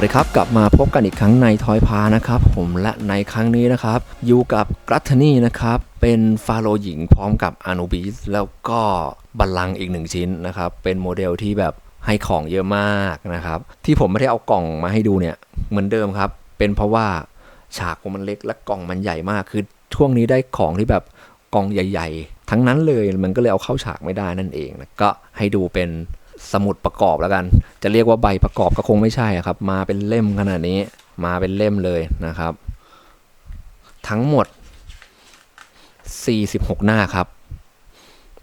วัสดีครับ กลับมาพบกันอีกครั้งในทอยพานะครับผมและในครั้งนี้นะครับอยู่กับกรัตนี่นะครับเป็นฟาโรห์หญิงพร้อมกับอานูบิสแล้วก็บัลลังก์อีกหนึ่งชิ้นนะครับเป็นโมเดลที่แบบให้ของเยอะมากนะครับที่ผมไม่ได้เอากล่องมาให้ดูเนี่ยเหมือนเดิมครับ เป็นเพราะว่าฉากมันเล็กและกล่องมันใหญ่มากคือช่วงนี้ได้ของที่แบบกล่องใหญ่ ๆ ทั้งนั้นเลยมันก็เลยเอาเข้าฉากไม่ได้นั่นเองนะก็ให้ดูเป็น สมุดประกอบแล้วกัน จะเรียกว่าใบประกอบก็คงไม่ใช่ครับ มาเป็นเล่มขนาดนี้ มาเป็นเล่มเลยนะครับ ทั้งหมด 46 หน้าครับ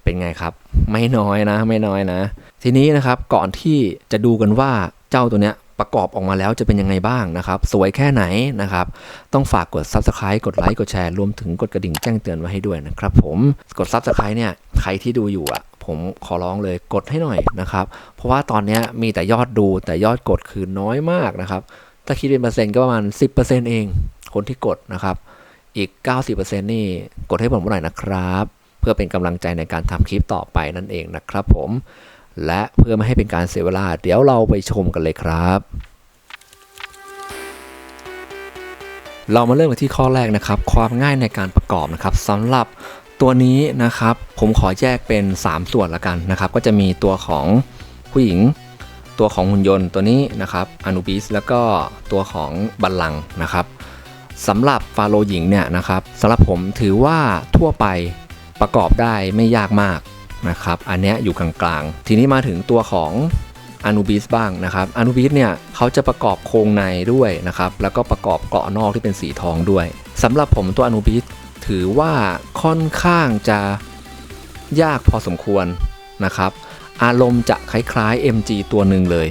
เป็นไงครับ ไม่น้อยนะ ไม่น้อยนะ ทีนี้นะครับก่อนที่จะดูกันว่าเจ้าตัวเนี้ย ประกอบออกมาแล้วจะเป็นยังไงบ้างนะครับ สวยแค่ไหนนะครับ ต้องฝากกด Subscribe กดไลค์กดแชร์รวมถึงกดกระดิ่งแจ้งเตือนไว้ให้ด้วยนะครับผมกด Subscribe เนี่ยใครที่ดูอยู่อะผมขอร้องเลยกดให้หน่อยนะครับ เพราะว่าตอนนี้มีแต่ยอดดูแต่ยอดกดคือน้อยมากนะครับ ถ้าคิดเป็นเปอร์เซ็นต์ก็ประมาณ 10%เอง คนที่กดนะครับ อีก 90%นี่กดให้ผมหน่อยนะครับ เพื่อเป็นกำลังใจในการทำคลิปต่อไปนั่นเองนะครับผม และเพื่อไม่ให้เป็นการเสียเวลา เดี๋ยวเราไปชมกันเลยครับ เรามาเริ่มกันที่ข้อแรกนะครับ ความง่ายในการประกอบนะครับสำหรับตัวนี้นะครับผมขอแยกเป็น 3 ส่วนละกันนะครับ ก็จะมีตัวของผู้หญิง ตัวของหุ่นยนต์ตัวนี้นะครับอนูบิสแล้วก็ตัวของบัลลังนะครับสำหรับฟาโรห์หญิงเนี่ยนะครับสำหรับผมถือว่าทั่วไปประกอบได้ไม่ยากมาก นะครับอันนี้อยู่กลางๆ ทีนี้มาถึงตัวของอนูบิสบ้างนะครับอนูบิสเนี่ยเขาจะประกอบโครงในด้วยนะครับแล้วก็ประกอบเกราะนอกที่เป็นสีทองด้วยสำหรับผมตัวอนูบิสถือว่าค่อนข้างจะยากพอสมควรนะครับ อารมณ์จะคล้ายๆ MG ตัวหนึ่งเลย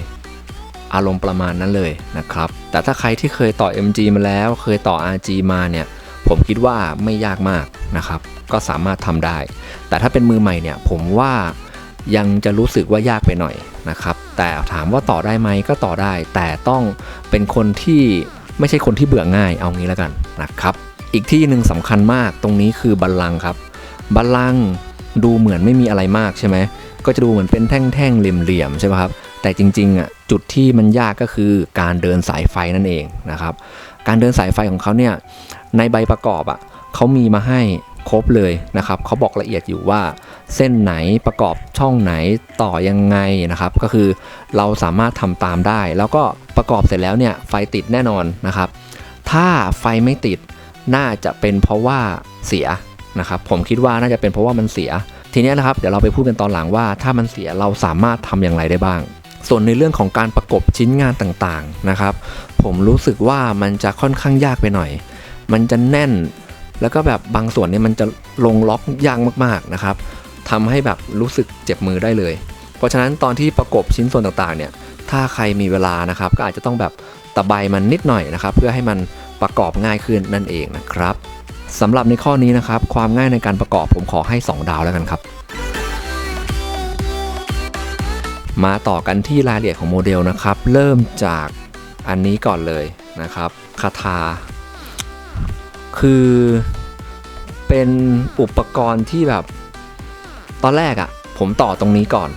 อารมณ์ประมาณนั้นเลยนะครับ แต่ถ้าใครที่เคยต่อ MG มาแล้ว เคยต่อ RG มาเนี่ย ผมคิดว่าไม่ยากมากนะครับ ก็สามารถทำได้ แต่ถ้าเป็นมือใหม่เนี่ยผมว่ายังจะรู้สึกว่ายากไปหน่อยนะครับ แต่ถามว่าต่อได้ไหมก็ต่อได้ แต่ต้องเป็นคนที่ไม่ใช่คนที่เบื่อง่ายเอางี้แล้วกันนะครับ อีกที่หนึ่งสำคัญมากตรงนี้คือบัลลังครับ บัลลังดูเหมือนไม่มีอะไรมากใช่ไหมก็จะดูเหมือนเป็นแท่งๆเหลี่ยมๆใช่ไหมครับแต่จริงๆอะจุดที่มันยากก็คือการเดินสายไฟนั่นเองนะครับ การเดินสายไฟของเขาเนี่ย ในใบประกอบอะเขามีมาให้ครบเลยนะครับเขาบอกละเอียดอยู่ว่าเส้นไหนประกอบช่องไหนต่อยังไงนะครับ ก็คือเราสามารถทำตามได้ แล้วก็ประกอบเสร็จแล้วเนี่ยไฟติดแน่นอนนะครับ ถ้าไฟไม่ติดน่าจะเป็นเพราะว่าเสียนะครับ ผมคิดว่าน่าจะเป็นเพราะว่ามันเสีย ทีนี้นะครับเดี๋ยวเราไปพูดกันตอนหลังว่าถ้ามันเสียเราสามารถทำอย่างไรได้บ้าง ส่วนในเรื่องของการประกบชิ้นงานต่างๆนะครับ ผมรู้สึกว่ามันจะค่อนข้างยากไปหน่อย มันจะแน่น แล้วก็แบบบางส่วนเนี่ยมันจะลงล็อกยากมากๆนะครับทำให้แบบรู้สึกเจ็บมือได้เลย เพราะฉะนั้นตอนที่ประกบชิ้นส่วนต่างๆเนี่ยถ้าใครมีเวลานะครับ ก็อาจจะต้องแบบตะไบมันนิดหน่อยนะครับ เพื่อให้มันประกอบง่ายขึ้นนั่นเองนะครับสำหรับในข้อนี้นะครับ ความง่ายในการประกอบผมขอให้ 2 ดาวแล้วกันครับ มาต่อกันที่รายละเอียดของโมเดลนะครับ เริ่มจากอันนี้ก่อนเลยนะครับคาถา คือเป็นอุปกรณ์ที่แบบ ตอนแรกอะ่ะ ผมต่อตรงนี้ก่อน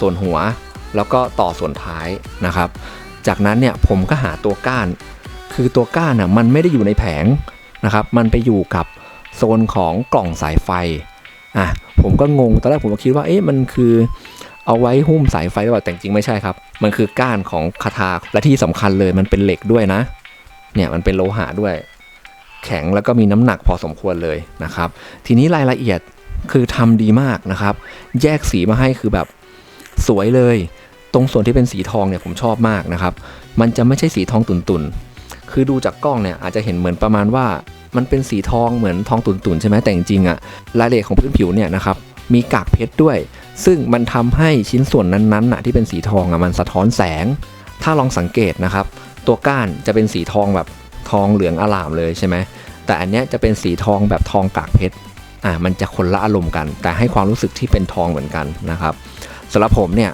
ส่วนหัวแล้วก็ต่อส่วนท้ายนะครับ จากนั้นเนี่ยผมก็หาตัวก้าน คือตัวก้านอะมันไม่ได้อยู่ในแผงนะครับ มันไปอยู่กับโซนของกล่องสายไฟอะผมก็งงตอนแรกผมก็คิดว่าเอ๊ะมันคือเอาไว้หุ้มสายไฟหรือเปล่าแต่จริงไม่ใช่ครับ มันคือก้านของคาถาและที่สำคัญเลยมันเป็นเหล็กด้วยนะ เนี่ยมันเป็นโลหะด้วย แข็งแล้วก็มีน้ำหนักพอสมควรเลยนะครับ ทีนี้รายละเอียดคือทำดีมากนะครับ แยกสีมาให้คือแบบสวยเลย ตรงส่วนที่เป็นสีทองเนี่ยผมชอบมากนะครับ มันจะไม่ใช่สีทองตุ่นๆ คือดูจากกล้องเนี่ยอาจจะเห็นเหมือนประมาณว่ามันเป็นสีทองเหมือนทองตุ่นๆใช่ไหมแต่จริงๆอะรายละเอียดของพื้นผิวเนี่ยนะครับมีกากเพชรด้วย ซึ่งมันทำให้ชิ้นส่วนนั้นๆน่ะที่เป็นสีทองอะมันสะท้อนแสง ถ้าลองสังเกตนะครับ ตัวก้านจะเป็นสีทองแบบทองเหลืองอลามเลยใช่ไหม แต่อันเนี้ยจะเป็นสีทองแบบทองกากเพชรอ่ามันจะคนละอารมณ์กัน แต่ให้ความรู้สึกที่เป็นทองเหมือนกันนะครับสำหรับผมเนี่ย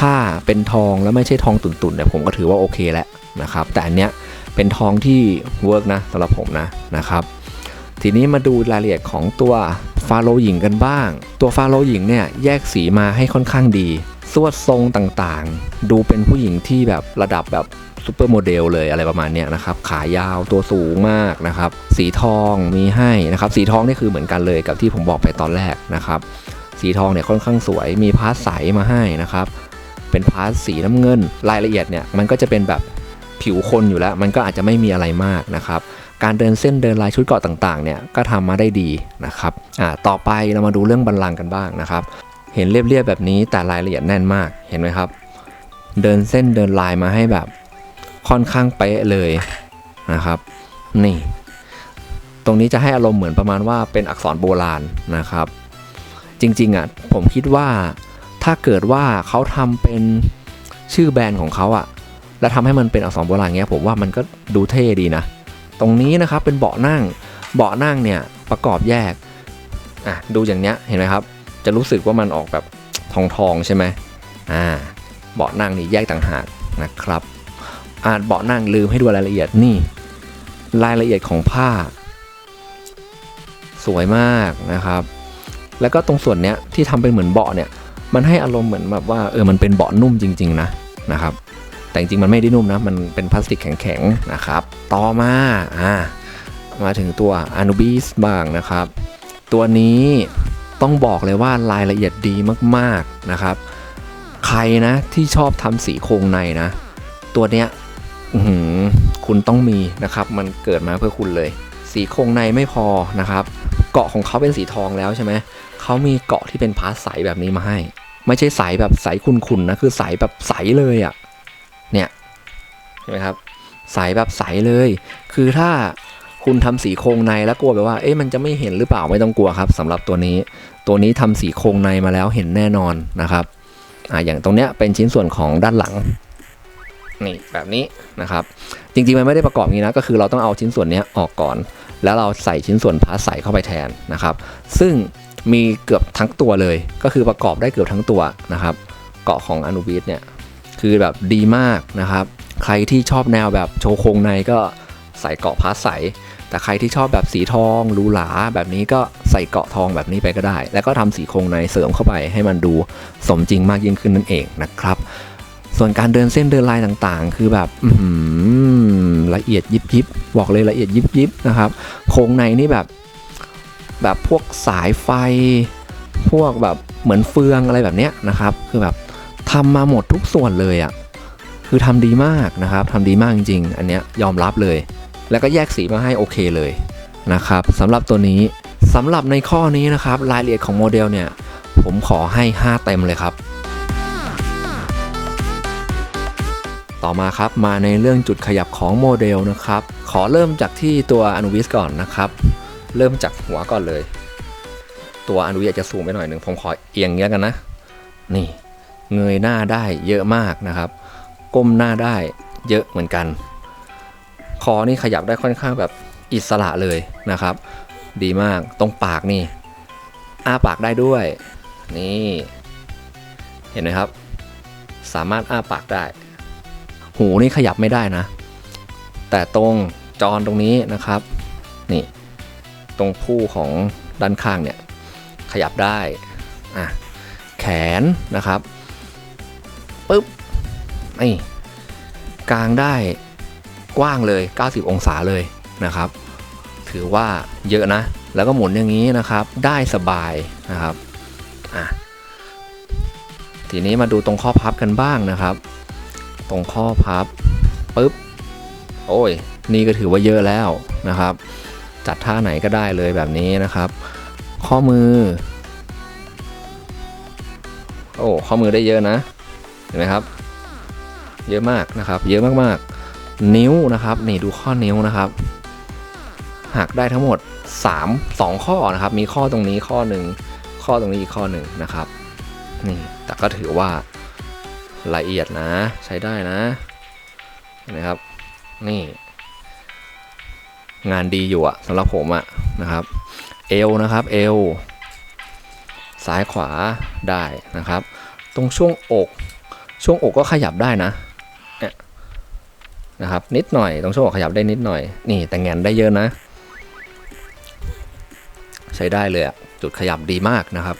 ถ้าเป็นทองแล้วไม่ใช่ทองตุ่นๆเนี่ยผมก็ถือว่าโอเคแล้วนะครับ แต่อันเนี้ยเป็นทองที่เวิร์กนะสำหรับผมนะนะครับ ทีนี้มาดูรายละเอียดของตัวฟาโรห์หญิงกันบ้าง ตัวฟาโรห์หญิงเนี่ยแยกสีมาให้ค่อนข้างดี สวดทรงต่างๆ ดูเป็นผู้หญิงที่แบบระดับแบบ ซูเปอร์โมเดลเลยอะไรประมาณเนี้ยนะครับ ขายาวตัวสูงมากนะครับ สีทองมีให้นะครับ สีทองนี่คือเหมือนกันเลยกับที่ผมบอกไปตอนแรกนะครับ สีทองเนี่ยค่อนข้างสวย มีพาร์ทใสมาให้นะครับ เป็นพาร์ทสีน้ำเงิน รายละเอียดเนี่ยมันก็จะเป็นแบบผิวคนอยู่แล้ว มันก็อาจจะไม่มีอะไรมากนะครับการเดินเส้นเดินลายชุดเกาะต่างๆเนี่ยก็ทำมาได้ดีนะครับอ่าต่อไปเรามาดูเรื่องบัลลังก์กันบ้างนะครับ เห็นเรียบๆแบบนี้แต่รายละเอียดแน่นมากเห็นไหมครับ เดินเส้นเดินลายมาให้แบบ ค่อนข้างเป๊ะเลยนะครับ นี่ ตรงนี้จะให้อารมณ์เหมือนประมาณว่าเป็นอักษรโบราณนะครับ จริงๆอะผมคิดว่าถ้าเกิดว่าเขาทำเป็นชื่อแบรนด์ของเขาอะแล้วทำให้มันเป็นอักษรโบราณเงี้ยผมว่ามันก็ดูเท่ดีนะ ตรงนี้นะครับเป็นเบาะนั่งเบาะนั่งเนี่ยประกอบแยกอะดูอย่างเนี้ยเห็นไหมครับ จะรู้สึกว่ามันออกแบบทองทองๆใช่ไหมอ่าเบาะนั่งนี่แยกต่างหากนะครับ อ่าเบาะนั่งลืมให้ดูรายละเอียดนี่ รายละเอียดของผ้า สวยมากนะครับ แล้วก็ตรงส่วนเนี้ยที่ทำเป็นเหมือนเบาะเนี่ย มันให้อารมณ์เหมือนแบบว่าเออมันเป็นเบาะนุ่มจริง ๆ นะนะครับ แต่จริงมันไม่ได้นุ่มนะมันเป็นพลาสติกแข็งๆนะครับ ต่อมาอ่ามาถึงตัว Anubis บ้างนะครับ ตัวนี้ต้องบอกเลยว่ารายละเอียดดีมากๆนะครับ ใครนะที่ชอบทำสีโครงในนะ ตัวเนี้ย คุณต้องมีนะครับ มันเกิดมาเพื่อคุณเลย สีโครงในไม่พอนะครับ เกาะของเขาเป็นสีทองแล้วใช่ไหมเขามีเกาะที่เป็นพาสใสแบบนี้มาให้ ไม่ใช่ใสแบบใสขุ่นๆนะคือใสแบบใสเลยอะ่ะเนี่ยเห็นไหมครับ ใสแบบใสเลย คือถ้าคุณทำสีโครงในแล้วกลัวแบบว่า เอ๊ะมันจะไม่เห็นหรือเปล่าไม่ต้องกลัวครับสำหรับตัวนี้ ตัวนี้ทำสีโครงในมาแล้วเห็นแน่นอนนะครับ อ่าอย่างตรงเนี้ยเป็นชิ้นส่วนของด้านหลัง นี่แบบนี้นะครับ จริงๆมันไม่ได้ประกอบงนี้นะ ก็คือเราต้องเอาชิ้นส่วนนี้ออกก่อน แล้วเราใส่ชิ้นส่วนพาสใส่เข้าไปแทนนะครับ ซึ่งมีเกือบทั้งตัวเลย ก็คือประกอบได้เกือบทั้งตัวนะครับ เกาะของอนุบิสเนี่ยคือแบบดีมากนะครับ ใครที่ชอบแนวแบบโชว์โครงในก็ใส่เกาะพาสใสแต่ใครที่ชอบแบบสีทองหรูหราแบบนี้ก็ใส่เกาะทองแบบนี้ไปก็ได้ แล้วก็ทำสีโครงในเสริมเข้าไปให้มันดูสมจริงมากยิ่งขึ้นนั่นเองนะครับ ส่วนการเดินเส้นเดินลายต่างๆ คือแบบละเอียดยิบยิบบอกเลยละเอียดยิบยิบนะครับโครงในนี่แบบแบบพวกสายไฟ พวกแบบเหมือนเฟืองอะไรแบบเนี้ยนะครับ คือแบบทำมาหมดทุกส่วนเลยอะ่ะคือทำดีมากนะครับทำดีมากจริงๆ อันเนี้ยยอมรับเลย แล้วก็แยกสีมาให้โอเคเลยนะครับสำหรับตัวนี้สำหรับในข้อนี้นะครับ รายละเอียดของโมเดลเนี่ย ผมขอให้ 5 เต็มเลยครับ ต่อมาครับมาในเรื่องจุดขยับของโมเดลนะครับ ขอเริ่มจากที่ตัวอนุวิสก่อนนะครับ เริ่มจากหัวก่อนเลย ตัวอนุวิสจะสูงไปหน่อยหนึ่งผมขอเอียงเงี้ยกันนะ นี่เงยหน้าได้เยอะมากนะครับ ก้มหน้าได้เยอะเหมือนกัน คอนี่ขยับได้ค่อนข้างแบบอิสระเลยนะครับ ดีมากตรงปากนี่อ้าปากได้ด้วย นี่ เห็นไหมครับ สามารถอ้าปากได้ หูนี่ขยับไม่ได้นะ แต่ตรงจอนตรงนี้นะครับนี่ตรงผู้ของด้านข้างเนี่ยขยับได้อะแขนนะครับปึ๊บนี่กลางได้กว้างเลย 90 องศาเลยนะครับ ถือว่าเยอะนะ แล้วก็หมุนอย่างนี้นะครับ ได้สบายนะครับอะทีนี้มาดูตรงข้อพับกันบ้างนะครับ ตรงข้อพับปึ๊บ โอ้ย นี่ก็ถือว่าเยอะแล้วนะครับ จัดท่าไหนก็ได้เลยแบบนี้นะครับ ข้อมือ โอ้ข้อมือได้เยอะนะ เห็นไหมครับ เยอะมากนะครับ เยอะมากๆ นิ้วนะครับ นี่ดูข้อนิ้วนะครับ หักได้ทั้งหมด 3 2 ข้อนะครับ มีข้อตรงนี้ข้อหนึ่งข้อตรงนี้อีกข้อหนึ่งนะครับ นี่ แต่ก็ถือว่า ละเอียดนะใช้ได้นะนะครับ นี่ งานดีอยู่อะสำหรับผมอะนะครับ เอวนะครับเอวซ้ายขวาได้นะครับ ตรงช่วงอกช่วงอกก็ขยับได้นะเนี่ยนะครับนิดหน่อยตรงช่วงอกขยับได้นิดหน่อย นี่แต่แงนได้เยอะนะ ใช้ได้เลยอะจุดขยับดีมากนะครับ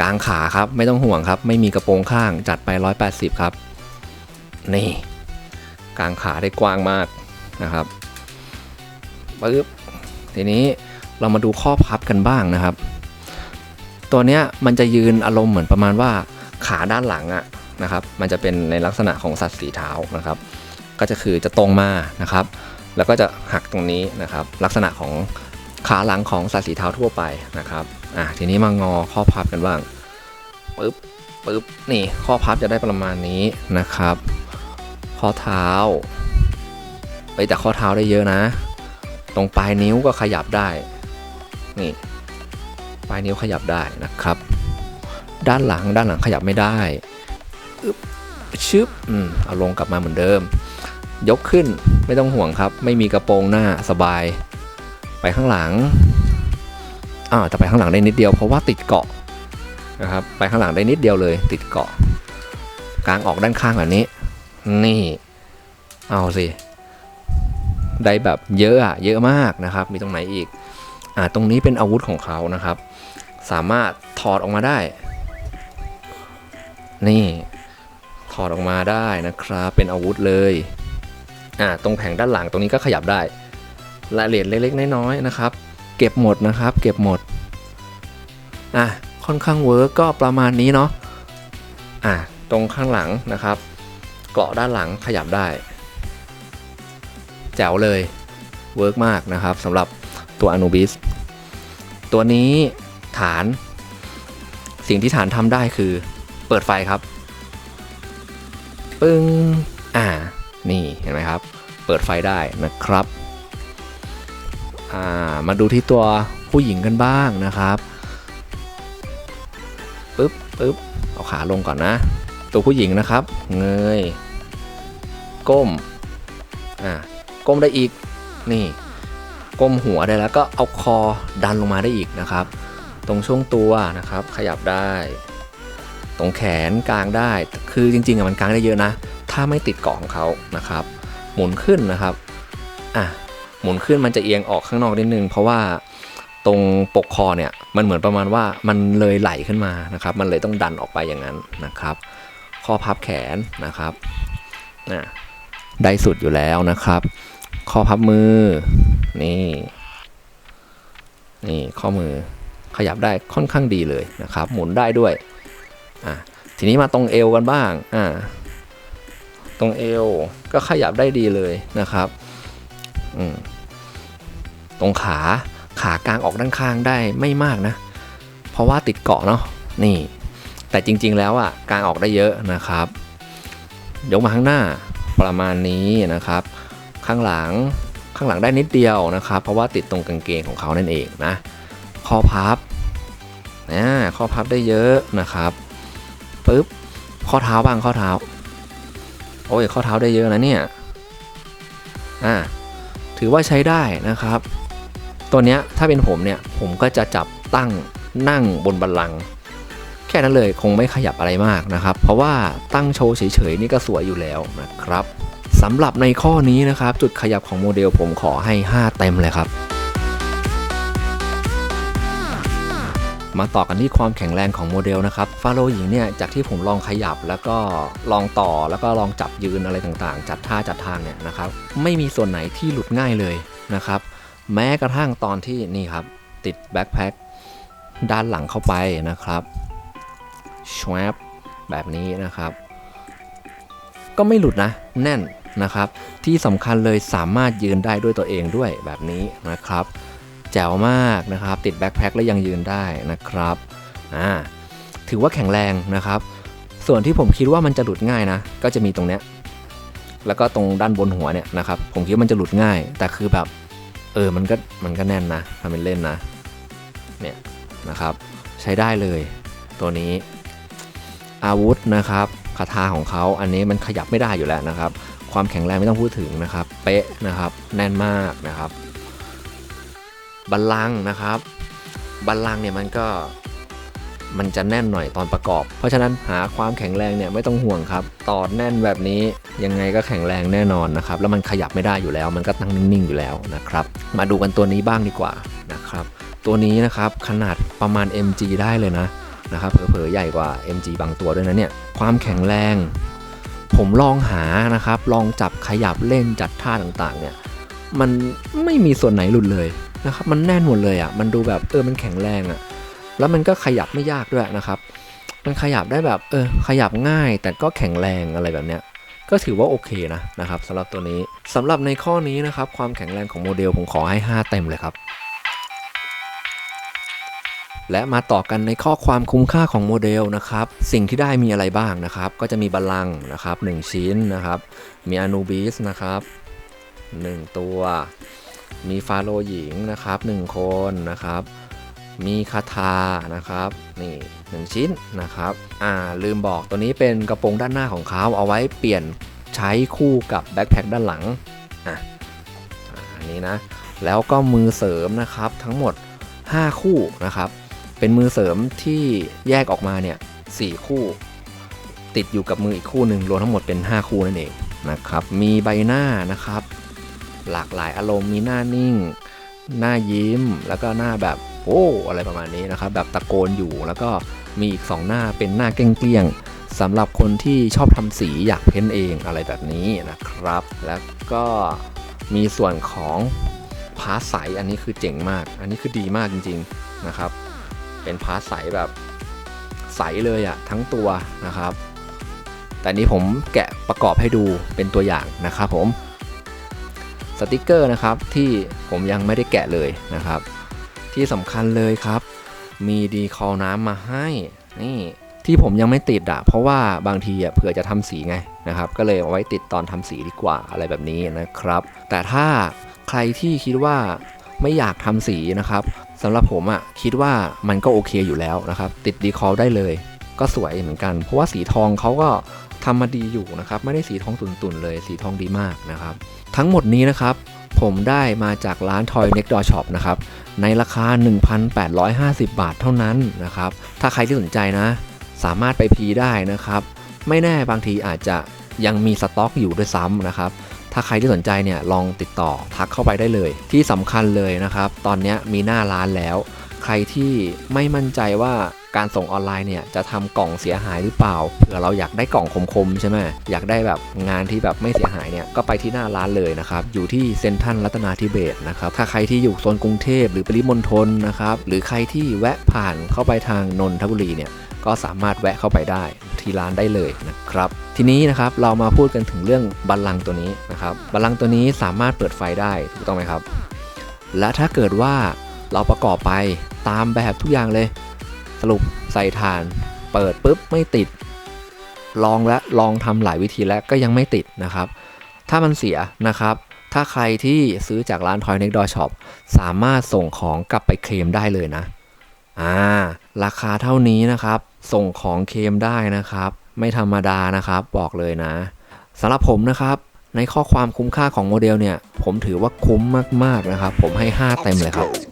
กลางขาครับไม่ต้องห่วงครับ ไม่มีกระโปรงข้างจัดไป 180 ครับ นี่ กลางขาได้กว้างมากนะครับปึ๊บทีนี้เรามาดูข้อพับกันบ้างนะครับ ตัวเนี้ยมันจะยืนอารมณ์เหมือนประมาณว่าขาด้านหลังอะนะครับ มันจะเป็นในลักษณะของสัตว์สีเท้านะครับ ก็จะคือจะตรงมานะครับ แล้วก็จะหักตรงนี้นะครับ ลักษณะของขาหลังของสัตว์สีเท้าทั่วไปนะครับ อะทีนี้มางอข้อพับกันบ้างปึ๊บปึ๊บนี่ข้อพับจะได้ประมาณนี้นะครับ ข้อเท้าไปแต่ข้อเท้าได้เยอะนะ ตรงปลายนิ้วก็ขยับได้นี่ปลายนิ้วขยับได้นะครับ ด้านหลังด้านหลังขยับไม่ได้อึ๊บชึบอืมเอาลงกลับมาเหมือนเดิม ยกขึ้นไม่ต้องห่วงครับ ไม่มีกระโปรงหน้าสบาย ไปข้างหลัง อ่าวแต่ไปข้างหลังได้นิดเดียวเพราะว่าติดเกาะนะครับไปข้างหลังได้นิดเดียวเลย ติดเกาะกลางออกด้านข้างแบบนี้ นี่เอาสิได้แบบเยอะอะเยอะมากนะครับ มีตรงไหนอีกอ่าตรงนี้เป็นอาวุธของเขานะครับ สามารถถอดออกมาได้ นี่ถอดออกมาได้นะครับ เป็นอาวุธเลยอ่าตรงแผงด้านหลังตรงนี้ก็ขยับได้ละเอียดเล็กๆน้อยๆนะครับ เก็บหมดนะครับ เก็บหมดอะค่อนข้างเวิร์กก็ประมาณนี้เนาะอะตรงข้างหลังนะครับ เกาะด้านหลังขยับได้ แจ๋วเลยเวิร์กมากนะครับสำหรับตัว Anubis ตัวนี้ฐานสิ่งที่ฐานทำได้คือเปิดไฟครับ ปึ้ง อ่า นี่ เห็นไหมครับ เปิดไฟได้นะครับ อ่ามาดูที่ตัวผู้หญิงกันบ้างนะครับปึ๊บปึ๊บเอาขาลงก่อนนะ ตัวผู้หญิงนะครับ เงย ก้มอ่าก้มได้อีกนี่ก้มหัวได้แล้วก็เอาคอดันลงมาได้อีกนะครับ ตรงช่วงตัวนะครับ ขยับได้ ตรงแขนกลางได้ คือจริงๆอะมันกลางได้เยอะนะ ถ้าไม่ติดเกาะของเขานะครับ หมุนขึ้นนะครับอะ หมุนขึ้นมันจะเอียงออกข้างนอกนิดนึง เพราะว่าตรงปกคอเนี่ยมันเหมือนประมาณว่ามันเลยไหลขึ้นมานะครับ มันเลยต้องดันออกไปอย่างนั้นนะครับ ข้อพับแขนนะครับนะได้สุดอยู่แล้วนะครับ ข้อพับมือนี่นี่ข้อมือขยับได้ค่อนข้างดีเลยนะครับ หมุนได้ด้วยอะทีนี้มาตรงเอวกันบ้างอ่าตรงเอวก็ขยับได้ดีเลยนะครับ ตรงขาขากลางออกด้านข้างได้ไม่มากนะ เพราะว่าติดเกาะเนาะนี่ แต่จริงๆแล้วอะกลางออกได้เยอะนะครับ ยกมาข้างหน้าประมาณนี้นะครับ ข้างหลังข้างหลังได้นิดเดียวนะครับ เพราะว่าติดตรงกางเกงของเขานั่นเองนะข้อพับนะข้อพับได้เยอะนะครับปึ๊บข้อเท้าบ้างข้อเท้า โอ้ยข้อเท้าได้เยอะนะเนี่ยอ่า ถือว่าใช้ได้นะครับ ตัวเนี้ยถ้าเป็นผมเนี่ยผมก็จะจับตั้งนั่งบนบัลลังก์แค่นั้นเลยคงไม่ขยับอะไรมากนะครับ เพราะว่าตั้งโชว์เฉยๆนี่ก็สวยอยู่แล้วนะครับสำหรับในข้อนี้นะครับ จุดขยับของโมเดลผมขอให้ 5 เต็มเลยครับ มาต่อกันที่ความแข็งแรงของโมเดลนะครับฟาโรหญิงเนี่ยจากที่ผมลองขยับแล้วก็ลองต่อแล้วก็ลองจับยืนอะไรต่างๆ จัดท่าจัดทางเนี่ยนะครับไม่มีส่วนไหนที่หลุดง่ายเลยนะครับแม้กระทั่งตอนที่นี่ครับติดแบ็คแพ็คด้านหลังเข้าไปนะครับชวบแบบนี้นะครับ ก็ไม่หลุดนะ แน่นนะครับ ที่สำคัญเลยสามารถยืนได้ด้วยตัวเองด้วยแบบนี้นะครับ จ๋วมากนะครับ ติดแบ็คแพ็คแล้วยังยืนได้นะครับอ่าถือว่าแข็งแรงนะครับ ส่วนที่ผมคิดว่ามันจะหลุดง่ายนะ ก็จะมีตรงเนี้ยแล้วก็ตรงด้านบนหัวเนี่ยนะครับ ผมคิดว่ามันจะหลุดง่าย แต่คือแบบ เออมันก็มันก็แน่นนะทำเป็นเล่นนะเนี่ยนะครับ ใช้ได้เลยตัวนี้ อาวุธนะครับคาถาของเขาอันนี้มันขยับไม่ได้อยู่แล้วนะครับ ความแข็งแรงไม่ต้องพูดถึงนะครับ เป๊ะนะครับ แน่นมากนะครับ บัลลังนะครับ บัลลังเนี่ยมันก็มันจะแน่นหน่อยตอนประกอบ เพราะฉะนั้นหาความแข็งแรงเนี่ยไม่ต้องห่วงครับต่อแน่นแบบนี้ยังไงก็แข็งแรงแน่นอนนะครับ แล้วมันขยับไม่ได้อยู่แล้ว มันก็ตั้งนิ่งๆอยู่แล้วนะครับ มาดูกันตัวนี้บ้างดีกว่านะครับ ตัวนี้นะครับขนาดประมาณ MG ได้เลยนะนะครับเผลอๆใหญ่กว่า MG บางตัวด้วยนะเนี่ยความแข็งแรง ผมลองหานะครับ ลองจับขยับเล่นจัดท่าต่างๆเนี่ยมันไม่มีส่วนไหนหลุดเลย นะครับมันแน่นหมดเลยอะ่ะมันดูแบบเออมันแข็งแรงอะ่ะแล้วมันก็ขยับไม่ยากด้วยนะครับ มันขยับได้แบบเออขยับง่ายแต่ก็แข็งแรงอะไรแบบเนี้ยก็ถือว่าโอเคนะนะครับสำหรับตัวนี้สำหรับในข้อนี้นะครับความแข็งแรงของโมเดลผมขอให้ 5 เต็มเลยครับ และมาต่อกันในข้อความคุ้มค่าของโมเดลนะครับ สิ่งที่ได้มีอะไรบ้างนะครับ ก็จะมีบัลลังนะครับ 1 ชิ้นนะครับ มีอนูบิสนะครับ 1 ตัว มีฟาโรหญิงนะครับ1คนนะครับ มีคาถานะครับนี่หนึ่งชิ้นนะครับอ่าลืมบอกตัวนี้เป็นกระโปรงด้านหน้าของเขาเอาไว้เปลี่ยนใช้คู่กับแบ็คแพคด้านหลังอะอันนี้นะแล้วก็มือเสริมนะครับทั้งหมด 5 คู่นะครับ เป็นมือเสริมที่แยกออกมาเนี่ยสคู่ ติดอยู่กับมืออีกคู่หนึ่งรวมทั้งหมดเป็น 5 คู่นั่นเองนะครับ มีใบหน้านะครับ หลากหลายอารมณ์มีหน้านิ่ง หน้ายิ้ม แล้วก็หน้าแบบโอ้อะไรประมาณนี้นะครับ แบบตะโกนอยู่แล้วก็มีอีก2หน้าเป็นหน้าเกลี้ยงๆสำหรับคนที่ชอบทำสีอยากเพ้นเองอะไรแบบนี้นะครับ แล้วก็มีส่วนของพาร์ทใสอันนี้คือเจ๋งมาก อันนี้คือดีมากจริง ๆนะครับ เป็นพาร์ทใสแบบใสเลยอะทั้งตัวนะครับ แต่นี้ผมแกะประกอบให้ดูเป็นตัวอย่างนะครับผม สติกเกอร์นะครับที่ผมยังไม่ได้แกะเลยนะครับ ที่สำคัญเลยครับ มีดีคอลน้ำมาให้นี่ที่ผมยังไม่ติดอะเพราะว่าบางทีอะเผื่อจะทำสีไงนะครับ ก็เลยเอาไว้ติดตอนทำสีดีกว่าอะไรแบบนี้นะครับ แต่ถ้าใครที่คิดว่าไม่อยากทำสีนะครับสำหรับผมอะคิดว่ามันก็โอเคอยู่แล้วนะครับ ติดดีคอลได้เลย ก็สวยเหมือนกัน เพราะว่าสีทองเขาก็ ทำมาดีอยู่นะครับ ไม่ได้สีทองตุ่นๆเลย สีทองดีมากนะครับ ทั้งหมดนี้นะครับ ผมได้มาจากร้าน Toy Next Door Shop นะครับ ในราคา 1,850 บาทเท่านั้นนะครับ ถ้าใครที่สนใจนะ สามารถไปพีได้นะครับ ไม่แน่บางทีอาจจะยังมีสต็อกอยู่ด้วยซ้ำนะครับ ถ้าใครที่สนใจเนี่ยลองติดต่อทักเข้าไปได้เลย ที่สำคัญเลยนะครับ ตอนนี้มีหน้าร้านแล้ว ใครที่ไม่มั่นใจว่าการส่งออนไลน์เนี่ยจะทำกล่องเสียหายหรือเปล่าเผื่อเราอยากได้กล่องคมๆใช่ไหมอยากได้แบบงานที่แบบไม่เสียหายเนี่ยก็ไปที่หน้าร้านเลยนะครับอยู่ที่เซ็นทรัลรัตนาธิเบศนะครับถ้าใครที่อยู่โซนกรุงเทพหรือปริมณฑลนะครับหรือใครที่แวะผ่านเข้าไปทางนนทบุรีเนี่ยก็สามารถแวะเข้าไปได้ที่ร้านได้เลยนะครับ ทีนี้นะครับเรามาพูดกันถึงเรื่องบัลลังก์ตัวนี้นะครับบัลลังก์ตัวนี้สามารถเปิดไฟได้ถูกต้องไหมครับ และถ้าเกิดว่าเราประกอบไป ตามแบบทุกอย่างเลย สรุปใส่ถ่าน เปิดปุ๊บไม่ติด ลองและลองทำหลายวิธีแล้วก็ยังไม่ติดนะครับ ถ้ามันเสียนะครับ ถ้าใครที่ซื้อจากร้าน Toy Next Door Shop สามารถส่งของกลับไปเคลมได้เลยนะอ่าราคาเท่านี้นะครับ ส่งของเคลมได้นะครับ ไม่ธรรมดานะครับบอกเลยนะสำหรับผมนะครับในข้อความคุ้มค่าของโมเดลเนี่ย ผมถือว่าคุ้มมาก ๆ นะครับ ผมให้ 5 เต็มเลยครับ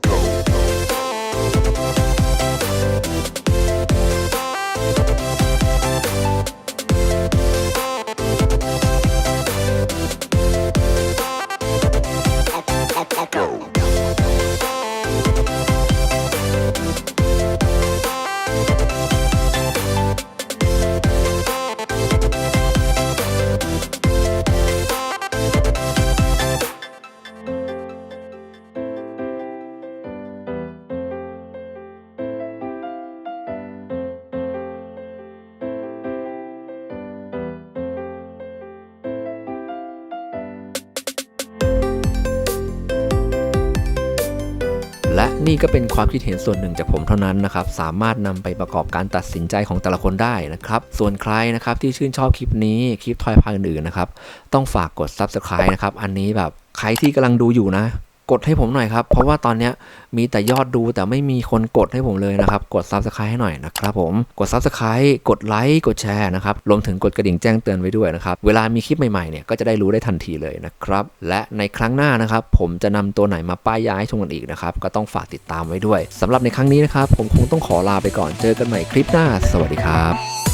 ก็เป็นความคิดเห็นส่วนหนึ่งจากผมเท่านั้นนะครับ สามารถนำไปประกอบการตัดสินใจของแต่ละคนได้นะครับ ส่วนใครนะครับที่ชื่นชอบคลิปนี้คลิปทอยพาอื่นๆนะครับ ต้องฝากกด Subscribe นะครับ อันนี้แบบใครที่กำลังดูอยู่นะ กดให้ผมหน่อยครับ เพราะว่าตอนนี้มีแต่ยอดดูแต่ไม่มีคนกดให้ผมเลยนะครับ กด Subscribe ให้หน่อยนะครับผม กด Subscribe กดไลค์กดแชร์นะครับ รวมถึงกดกระดิ่งแจ้งเตือนไว้ด้วยนะครับ เวลามีคลิปใหม่ๆเนี่ยก็จะได้รู้ได้ทันทีเลยนะครับ และในครั้งหน้านะครับ ผมจะนำตัวไหนมาป้ายยาให้ชมกันอีกนะครับ ก็ต้องฝากติดตามไว้ด้วยสำหรับในครั้งนี้นะครับ ผมคงต้องขอลาไปก่อนเจอกันใหม่คลิปหน้า สวัสดีครับ